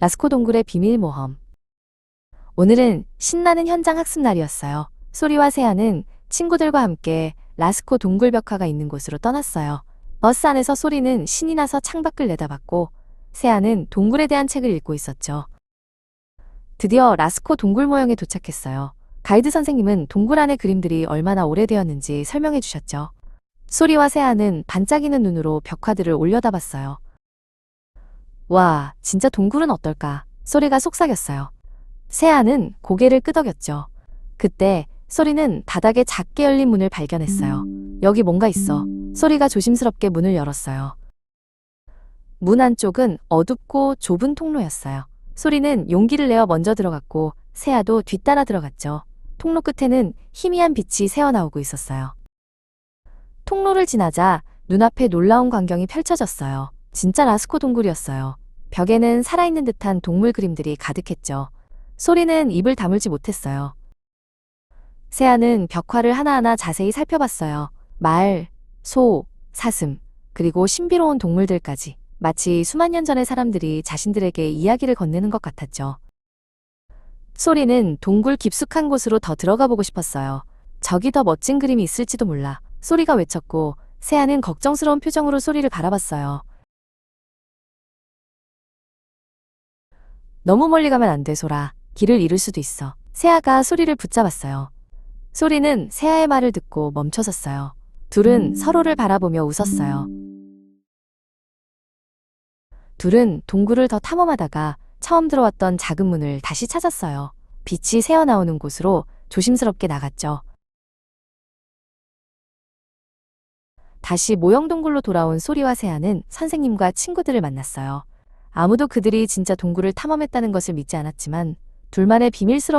라스코 동굴의 비밀 모험. 오늘은 신나는 현장 학습 날이었어요. 소리와 세아는 친구들과 함께 라스코 동굴 벽화가 있는 곳으로 떠났어요. 버스 안에서 소리는 신이 나서 창밖을 내다봤고, 세아는 동굴에 대한 책을 읽고 있었죠. 드디어 라스코 동굴 모형에 도착했어요. 가이드 선생님은 동굴 안의 그림들이 얼마나 오래되었는지 설명해 주셨죠. 소리와 세아는 반짝이는 눈으로 벽화들을 올려다봤어요. 와, 진짜 동굴은 어떨까? 소리가 속삭였어요. 세아는 고개를 끄덕였죠. 그때 소리는 바닥에 작게 열린 문을 발견했어요. 여기 뭔가 있어. 소리가 조심스럽게 문을 열었어요. 문 안쪽은 어둡고 좁은 통로였어요. 소리는 용기를 내어 먼저 들어갔고 세아도 뒤따라 들어갔죠. 통로 끝에는 희미한 빛이 새어나오고 있었어요. 통로를 지나자 눈앞에 놀라운 광경이 펼쳐졌어요. 진짜 라스코 동굴이었어요. 벽에는 살아있는 듯한 동물 그림들이 가득했죠. 소리는 입을 다물지 못했어요. 세아는 벽화를 하나하나 자세히 살펴봤어요. 말, 소, 사슴, 그리고 신비로운 동물들까지. 마치 수만 년 전의 사람들이 자신들에게 이야기를 건네는 것 같았죠. 소리는 동굴 깊숙한 곳으로 더 들어가 보고 싶었어요. 저기 더 멋진 그림이 있을지도 몰라. 소리가 외쳤고, 세아는 걱정스러운 표정으로 소리를 바라봤어요. 너무 멀리 가면 안 돼, 소라. 길을 잃을 수도 있어. 세아가 소리를 붙잡았어요. 소리는 세아의 말을 듣고 멈춰섰어요. 둘은 서로를 바라보며 웃었어요. 둘은 동굴을 더 탐험하다가 처음 들어왔던 작은 문을 다시 찾았어요. 빛이 새어나오는 곳으로 조심스럽게 나갔죠. 다시 모형 동굴로 돌아온 소리와 세아는 선생님과 친구들을 만났어요. 아무도 그들이 진짜 동굴을 탐험했다는 것을 믿지 않았지만 둘만의 비밀스러운